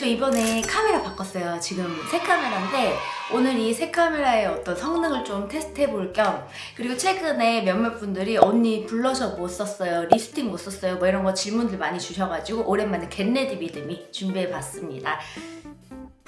저 이번에 카메라 바꿨어요. 지금 새 카메라인데 오늘 이 새 카메라의 어떤 성능을 좀 테스트해 볼 겸 그리고 최근에 몇몇 분들이 언니 블러셔 못 썼어요 립스틱 못 썼어요 뭐 이런 거 질문들 많이 주셔가지고 오랜만에 겟레디 믿음이 준비해 봤습니다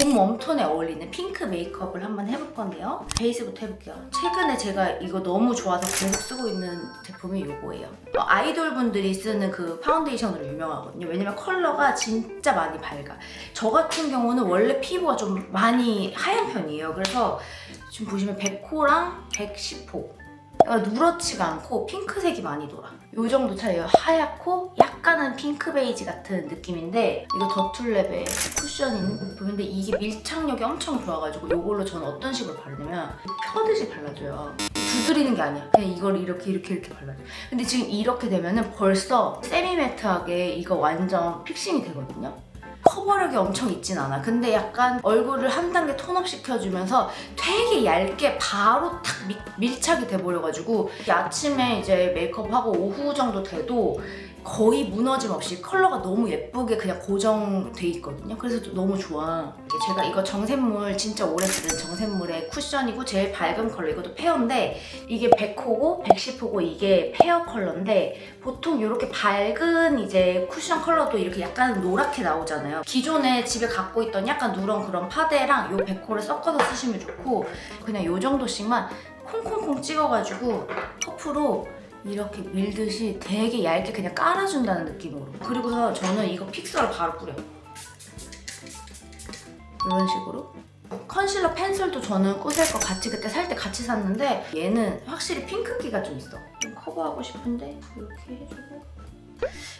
봄 웜톤에 어울리는 핑크 메이크업을 한번 해볼 건데요. 베이스부터 해볼게요. 최근에 제가 이거 너무 좋아서 계속 쓰고 있는 제품이 이거예요. 어, 아이돌 분들이 쓰는 그 파운데이션으로 유명하거든요. 왜냐면 컬러가 진짜 많이 밝아. 저 같은 경우는 원래 피부가 좀 많이 하얀 편이에요. 그래서 지금 보시면 100호랑 110호. 그러니까 누렇지가 않고 핑크색이 많이 돌아. 요 정도 차이에요. 하얗고 약간은 핑크 베이지 같은 느낌인데 이거 더툴랩의 쿠션인 부분인데 이게 밀착력이 엄청 좋아가지고 이걸로 저는 어떤 식으로 바르냐면 펴듯이 발라줘요. 두드리는 게 아니야. 그냥 이걸 이렇게 이렇게 이렇게 발라줘. 근데 지금 이렇게 되면은 벌써 세미매트하게 이거 완전 픽싱이 되거든요. 커버력이 엄청 있진 않아. 근데 약간 얼굴을 한 단계 톤업 시켜주면서 되게 얇게 바로 탁 미- 밀착이 돼버려가지고 아침에 이제 메이크업하고 오후 정도 돼도 거의 무너짐 없이 컬러가 너무 예쁘게 그냥 고정돼 있거든요. 그래서 또 너무 좋아. 제가 이거 정샘물 진짜 오래 쓰는 정샘물의 쿠션이고 제일 밝은 컬러 이것도 페어인데 이게 100호고 110호고 이게 페어 컬러인데 보통 이렇게 밝은 이제 쿠션 컬러도 이렇게 약간 노랗게 나오잖아요. 기존에 집에 갖고 있던 약간 누런 그런 파데랑 요 100호를 섞어서 쓰시면 좋고 그냥 요 정도씩만 콩콩콩 찍어가지고 퍼프로 이렇게 밀듯이 되게 얇게 그냥 깔아준다는 느낌으로. 그리고서 저는 이거 픽서를 바로 뿌려 이런 식으로. 컨실러 펜슬도 저는 꾸셀 거 같이 그때 살 때 같이 샀는데 얘는 확실히 핑크기가 좀 있어. 좀 커버하고 싶은데 이렇게 해주고.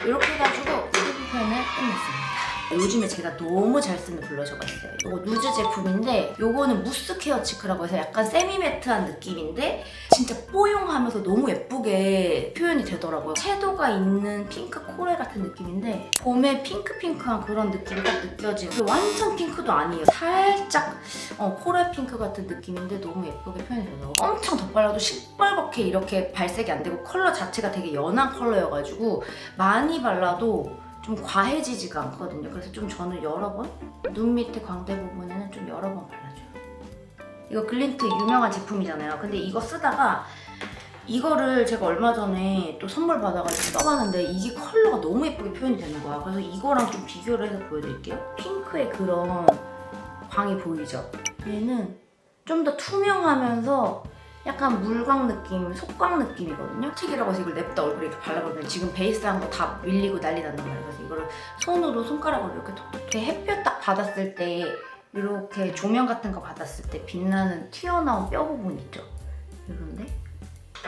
이렇게 해가지고 피부 표현을 끝냈습니다 요즘에 제가 너무 잘 쓰는 블러셔가 있어요. 이거 누즈 제품인데 요거는 무스 케어 치크라고 해서 약간 세미매트한 느낌인데 진짜 뽀용하면서 너무 예쁘게 표현이 되더라고요. 채도가 있는 핑크 코랄 같은 느낌인데 봄에 핑크핑크한 그런 느낌이 딱 느껴지고 완전 핑크도 아니에요. 살짝 어, 코랄 핑크 같은 느낌인데 너무 예쁘게 표현이 되더라고요. 엄청 덧발라도 시뻘겋게 이렇게 발색이 안 되고 컬러 자체가 되게 연한 컬러여가지고 많이 발라도 좀 과해지지가 않거든요. 그래서 좀 저는 여러 번, 눈 밑에 광대 부분에는 좀 여러 번 발라줘요. 이거 글린트 유명한 제품이잖아요. 근데 이거 쓰다가 이거를 제가 얼마 전에 또 선물 받아가지고 써봤는데 이게 컬러가 너무 예쁘게 표현이 되는 거야. 그래서 이거랑 좀 비교를 해서 보여드릴게요. 핑크의 그런 광이 보이죠? 얘는 좀 더 투명하면서 약간 물광 느낌, 속광 느낌이거든요. 틱이라고 해서 이걸 냅다 얼굴에 이렇게 발라버리면 지금 베이스한 거 다 밀리고 난리 난단 말이에요. 그래서 이거를 손으로 손가락으로 이렇게 톡톡 햇볕 딱 받았을 때 이렇게 조명 같은 거 받았을 때 빛나는 튀어나온 뼈 부분 있죠? 이런데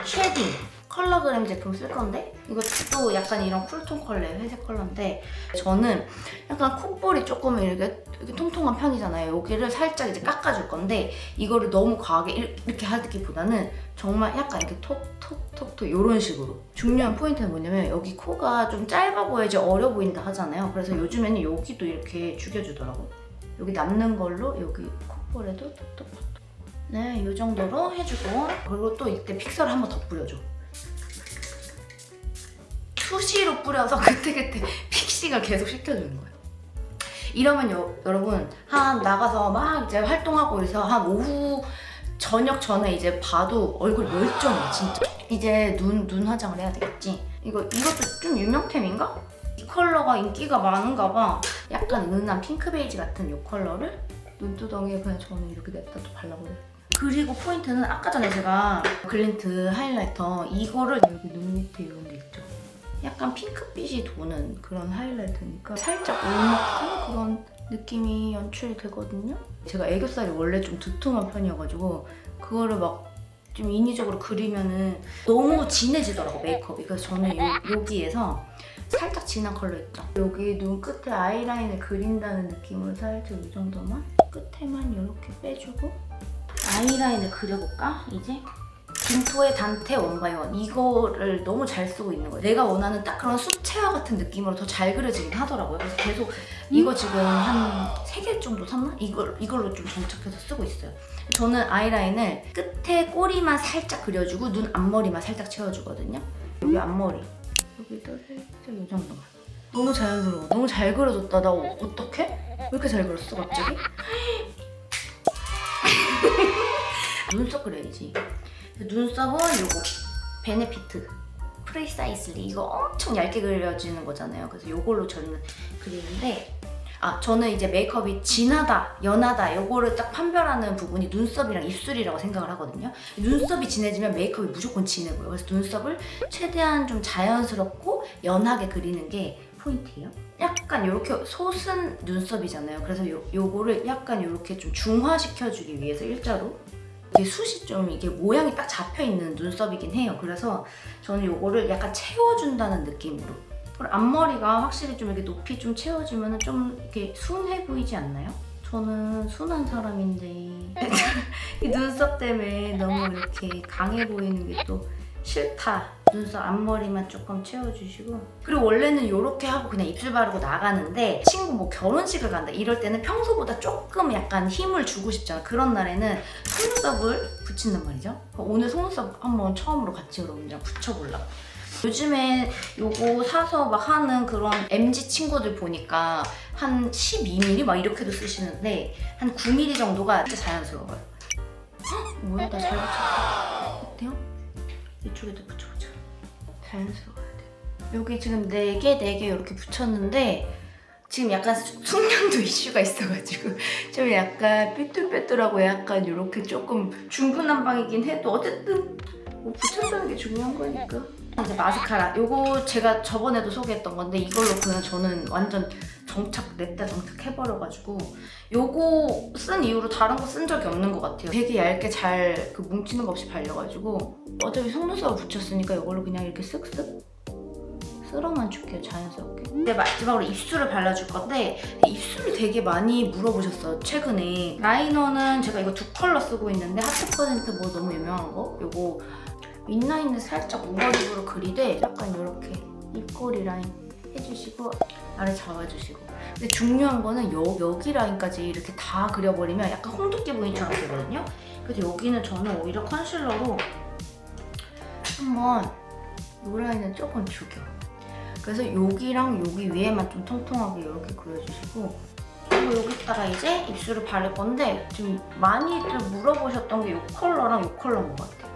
쉐딩 컬러그램 제품 쓸 건데? 이것도 약간 이런 쿨톤 컬러예요 회색 컬러인데. 저는 약간 콧볼이 조금 이렇게, 이렇게 통통한 편이잖아요. 여기를 살짝 이제 깎아줄 건데 이거를 너무 과하게 일- 이렇게 하기보다는 정말 약간 이렇게 톡톡톡톡 이런 식으로. 중요한 포인트는 뭐냐면 여기 코가 좀 짧아 보여야지 어려 보인다 하잖아요. 그래서 요즘에는 여기도 이렇게 죽여주더라고. 여기 남는 걸로 여기 콧볼에도 톡톡톡 네, 이 정도로 해주고 그리고 또 이때 픽서를 한번 더 뿌려줘. 수시로 뿌려서 그때그때 픽싱을 계속 시켜주는 거예요. 이러면 여, 여러분 한 나가서 막 이제 활동하고 그래서 한 오후 저녁 전에 이제 봐도 얼굴 멀쩡해 진짜. 이제 눈, 눈 화장을 해야 되겠지. 이거 이것도 좀 유명템인가? 이 컬러가 인기가 많은가 봐. 약간 은은한 핑크 베이지 같은 이 컬러를 눈두덩이에 그냥 저는 이렇게 냅다 또 발라버려요. 그리고 포인트는 아까 전에 제가 글린트 하이라이터 이거를 여기 눈 밑에 이런 데 있죠. 약간 핑크빛이 도는 그런 하이라이터니까 살짝 울먹한 그런 느낌이 연출이 되거든요. 제가 애교살이 원래 좀 두툼한 편이어가지고 그거를 막 좀 인위적으로 그리면은 너무 진해지더라고 메이크업이. 그래서 저는 요, 여기에서 살짝 진한 컬러 있죠. 여기 눈 끝에 아이라인을 그린다는 느낌으로 살짝 이 정도만 끝에만 이렇게 빼주고 아이라인을 그려볼까 이제? 빈토의 단테 원바이원 이거를 너무 잘 쓰고 있는 거예요. 내가 원하는 딱 그런 수채화 같은 느낌으로 더 잘 그려지긴 하더라고요. 그래서 계속 이거 지금 한 세 개 정도 샀나? 이걸, 이걸로 좀 정착해서 쓰고 있어요. 저는 아이라인을 끝에 꼬리만 살짝 그려주고 눈 앞머리만 살짝 채워주거든요. 여기 앞머리 여기도 살짝 이 정도만 너무 자연스러워. 너무 잘 그려졌다. 나 어, 어떡해? 왜 이렇게 잘 그렸어 갑자기? 눈썹 그려야지. 눈썹은 요거 베네피트 프리사이슬리 이거 엄청 얇게 그려지는 거잖아요. 그래서 요걸로 저는 그리는데 아 저는 이제 메이크업이 진하다, 연하다 요거를 딱 판별하는 부분이 눈썹이랑 입술이라고 생각을 하거든요. 눈썹이 진해지면 메이크업이 무조건 진해 보여요. 그래서 눈썹을 최대한 좀 자연스럽고 연하게 그리는 게 포인트예요. 약간 이렇게 솟은 눈썹이잖아요. 그래서 요, 요거를 약간 이렇게 좀 중화시켜주기 위해서 일자로 이게 숱이 좀 이게 모양이 딱 잡혀 있는 눈썹이긴 해요. 그래서 저는 요거를 약간 채워준다는 느낌으로. 그리고 앞머리가 확실히 좀 이렇게 높이 좀 채워지면 좀 이렇게 순해 보이지 않나요? 저는 순한 사람인데 이 눈썹 때문에 너무 이렇게 강해 보이는 게 또 싫다. 눈썹 앞머리만 조금 채워주시고. 그리고 원래는 이렇게 하고 그냥 입술 바르고 나가는데 친구 뭐 결혼식을 간다 이럴 때는 평소보다 조금 약간 힘을 주고 싶잖아. 그런 날에는 속눈썹을 붙인단 말이죠. 오늘 속눈썹 한번 처음으로 같이 여러분이랑 붙여보려고. 요즘에 요거 사서 막 하는 그런 MG 친구들 보니까 한 12mm 막 이렇게도 쓰시는데 한 9mm 정도가 진짜 자연스러워요. 헉, 뭐야? 나 잘 붙였어 어때요? 이쪽에도 붙여보 자 자연스러워야 돼. 여기 지금 4개, 4개 이렇게 붙였는데 지금 약간 수- 숙련도 이슈가 있어가지고 좀 약간 삐뚤빼뚤하고 약간 이렇게 조금 중구난방이긴 해도 어쨌든 뭐 붙였다는 게 중요한 거니까 이제 마스카라. 요거 제가 저번에도 소개했던 건데 이걸로 그냥 저는 완전 정착 냈다 정착 해버려가지고 요거 쓴 이후로 다른 거 쓴 적이 없는 것 같아요. 되게 얇게 잘 그 뭉치는 거 없이 발려가지고 어차피 속눈썹 붙였으니까 이걸로 그냥 이렇게 쓱쓱 쓸어만 줄게요 자연스럽게. 이제 마지막으로 입술을 발라줄 건데 입술을 되게 많이 물어보셨어요 최근에. 라이너는 제가 이거 두 컬러 쓰고 있는데 하트 퍼센트 뭐 너무 유명한 거? 요거 윗라인을 살짝 오버립으로 그리되 약간 이렇게 입꼬리 라인 해주시고 아래 잡아주시고. 근데 중요한 거는 여, 여기 라인까지 이렇게 다 그려버리면 약간 홍두깨 부인처럼 되거든요? 그래서 여기는 저는 오히려 컨실러로 한번 이 라인은 조금 죽여. 그래서 여기랑 여기 위에만 좀 통통하게 이렇게 그려주시고. 그리고 여기다가 이제 입술을 바를 건데 좀 많이들 물어보셨던 게 이 컬러랑 이 컬러인 것 같아요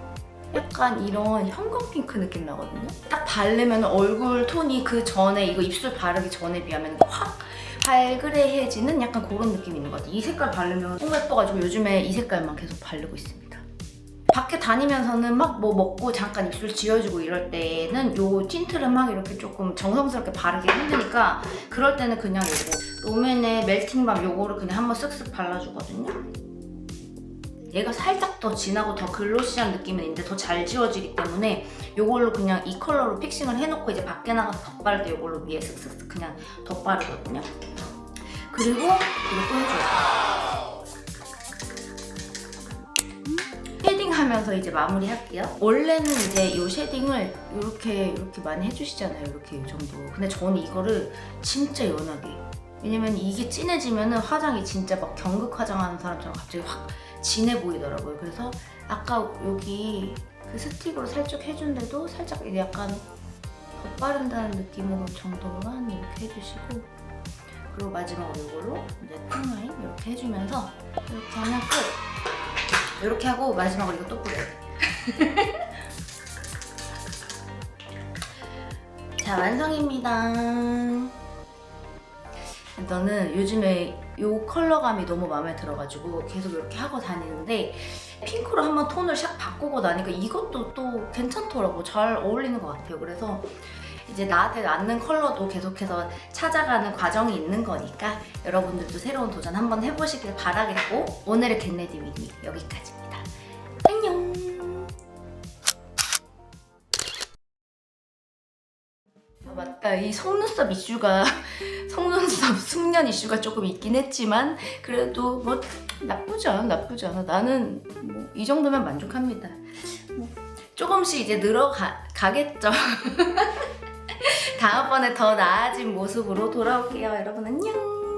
약간 이런 형광 핑크 느낌 나거든요. 딱 바르면 얼굴 톤이 그 전에 이거 입술 바르기 전에 비하면 확 발그레해지는 약간 그런 느낌이 있는 것 같아요. 이 색깔 바르면 너무 예뻐가지고 요즘에 이 색깔만 계속 바르고 있습니다. 밖에 다니면서는 막 뭐 먹고 잠깐 입술 지워주고 이럴 때는 요 틴트를 막 이렇게 조금 정성스럽게 바르기 힘드니까 그럴 때는 그냥 요거 롬앤의 멜팅밤 요거를 그냥 한번 쓱쓱 발라주거든요. 얘가 살짝 더 진하고 더 글로시한 느낌은 있는데 더 잘 지워지기 때문에 이걸로 그냥 이 컬러로 픽싱을 해놓고 이제 밖에 나가서 덧바를 때 이걸로 위에 슥슥슥 그냥 덧바르거든요. 그리고 이것도 해줘요. 쉐딩하면서 이제 마무리할게요. 원래는 이제 이 쉐딩을 이렇게 이렇게 많이 해주시잖아요. 이렇게 이 정도. 근데 저는 이거를 진짜 연하게. 왜냐면 이게 진해지면은 화장이 진짜 막 경극 화장하는 사람처럼 갑자기 확 진해 보이더라고요. 그래서 아까 여기 그 스틱으로 살짝 해준데도 살짝 약간 덧바른다는 느낌으로 정도로만 이렇게 해주시고 그리고 마지막으로 이걸로 이제 톤라인 이렇게 해주면서 이렇게 하면 끝! 이렇게 하고 마지막으로 이거 또 뿌려요. 자 완성입니다. 너는 요즘에 이 컬러감이 너무 마음에 들어가지고 계속 이렇게 하고 다니는데 핑크로 한번 톤을 샥 바꾸고 나니까 이것도 또 괜찮더라고. 잘 어울리는 것 같아요. 그래서 이제 나한테 맞는 컬러도 계속해서 찾아가는 과정이 있는 거니까 여러분들도 새로운 도전 한번 해보시길 바라겠고 오늘의 겟레디 위니 여기까지 맞다. 이 속눈썹 이슈가 속눈썹 숙련 이슈가 조금 있긴 했지만 그래도 뭐 나쁘지 않아, 나쁘지 않아. 나는 뭐 이 정도면 만족합니다. 뭐 조금씩 이제 늘어가겠죠. 다음번에 더 나아진 모습으로 돌아올게요. 여러분 안녕.